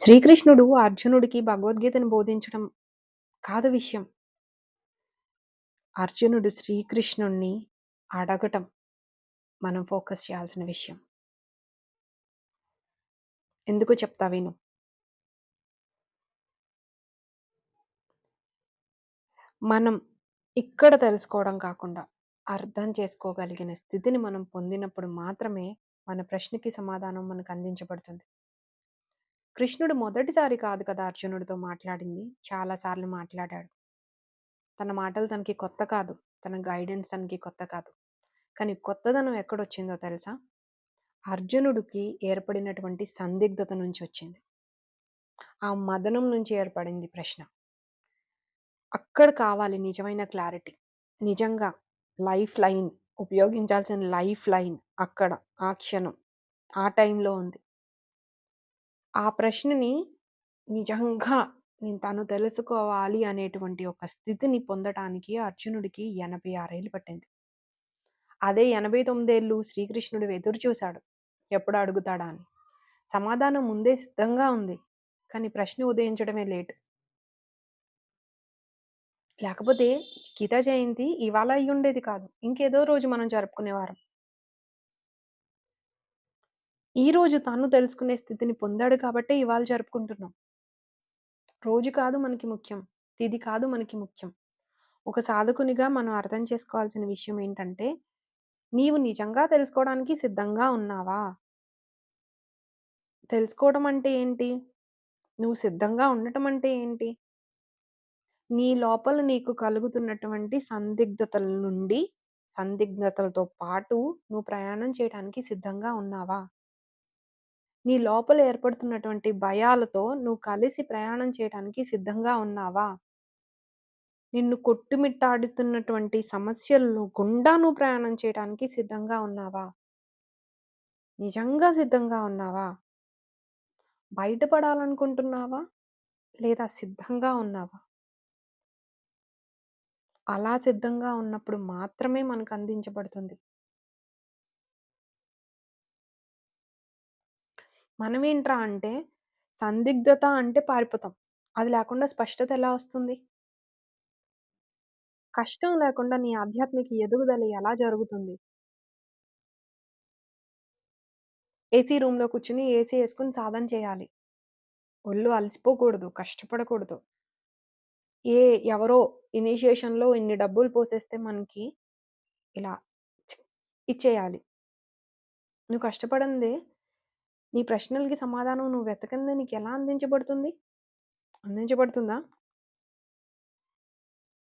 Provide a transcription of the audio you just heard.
శ్రీకృష్ణుడు అర్జునుడికి భగవద్గీతను బోధించడం కాదు విషయం. అర్జునుడు శ్రీకృష్ణుడిని అడగటం మనం ఫోకస్ చేయాల్సిన విషయం. ఎందుకు చెప్తా విను. మనం ఇక్కడ తెలుసుకోవడం కాకుండా అర్థం చేసుకోగలిగిన స్థితిని మనం పొందినప్పుడు మాత్రమే మన ప్రశ్నకి సమాధానం మనకు అందించబడుతుంది. కృష్ణుడు మొదటిసారి కాదు కదా అర్జునుడితో మాట్లాడింది. చాలా సార్లు మాట్లాడాడు. తన మాటలు తనకి కొత్త కాదు. తన గైడెన్స్ తనకి కొత్త కాదు. కానీ కొత్తదనం ఎక్కడొచ్చిందో తెలుసా? అర్జునుడికి ఏర్పడినటువంటి సందిగ్ధత నుంచి వచ్చింది. ఆ మదనం నుంచి ఏర్పడింది ప్రశ్న. అక్కడ కావాలి నిజమైన క్లారిటీ. నిజంగా లైఫ్ లైన్ ఉపయోగించాల్సిన లైఫ్ లైన్ అక్కడ ఆ క్షణం. ఆ టైంలో ఉంది. ఆ ప్రశ్నని నిజంగా నేను తను తెలుసుకోవాలి అనేటువంటి ఒక స్థితిని పొందటానికి అర్జునుడికి 86 ఏళ్ళు పట్టింది. అదే 89 ఏళ్ళు శ్రీకృష్ణుడు ఎదురు చూసాడు. ఎప్పుడు అడుగుతాడా అని. సమాధానం ముందే సిద్ధంగా ఉంది. కానీ ప్రశ్న ఉదయించడమే లేట్. లేకపోతే గీతా జయంతి ఇవాళ అయ్యుండేది కాదు. ఇంకేదో రోజు మనం జరుపుకునేవారం. ఈరోజు తను తెలుసుకునే స్థితిని పొందాడు కాబట్టే ఇవాళ జరుపుకుంటున్నాం. రోజు కాదు మనకి ముఖ్యం. తిది కాదు మనకి ముఖ్యం. ఒక సాధకునిగా మనం అర్థం చేసుకోవాల్సిన విషయం ఏంటంటే, నీవు నిజంగా తెలుసుకోవడానికి సిద్ధంగా ఉన్నావా? తెలుసుకోవడం అంటే ఏంటి? నువ్వు సిద్ధంగా ఉండటం అంటే ఏంటి? నీ లోపల నీకు కలుగుతున్నటువంటి సందిగ్ధతల నుండి, సందిగ్ధతలతో పాటు నువ్వు ప్రయాణం చేయడానికి సిద్ధంగా ఉన్నావా? నీ లోపల ఏర్పడుతున్నటువంటి భయాలతో నువ్వు కలిసి ప్రయాణం చేయటానికి సిద్ధంగా ఉన్నావా? నిన్ను కొట్టుమిట్టాడుతున్నటువంటి సమస్యలను గుండా నువ్వు ప్రయాణం చేయటానికి సిద్ధంగా ఉన్నావా? నిజంగా సిద్ధంగా ఉన్నావా? బయటపడాలనుకుంటున్నావా? లేదా సిద్ధంగా ఉన్నావా? అలా సిద్ధంగా ఉన్నప్పుడు మాత్రమే మనకు అందించబడుతుంది. మనమేంట్రా అంటే, సందిగ్ధత అంటే పారిపోతాం. అది లేకుండా స్పష్టత ఎలా వస్తుంది? కష్టం లేకుండా నీ ఆధ్యాత్మిక ఎదుగుదల ఎలా జరుగుతుంది? ఏసీ రూమ్‌లో కూర్చుని ఏసీ వేసుకుని సాధన చేయాలి. ఒళ్ళు అలసిపోకూడదు. కష్టపడకూడదు. ఏ ఎవరో ఇనిషియేషన్‌లో ఇన్ని డబ్బులు పోసేస్తే మనకి ఇలా ఇచ్చేయాలి. నువ్వు కష్టపడందే నీ ప్రశ్నలకి సమాధానం నువ్వు వెతకంది నీకు ఎలా అందించబడుతుంది? అందించబడుతుందా?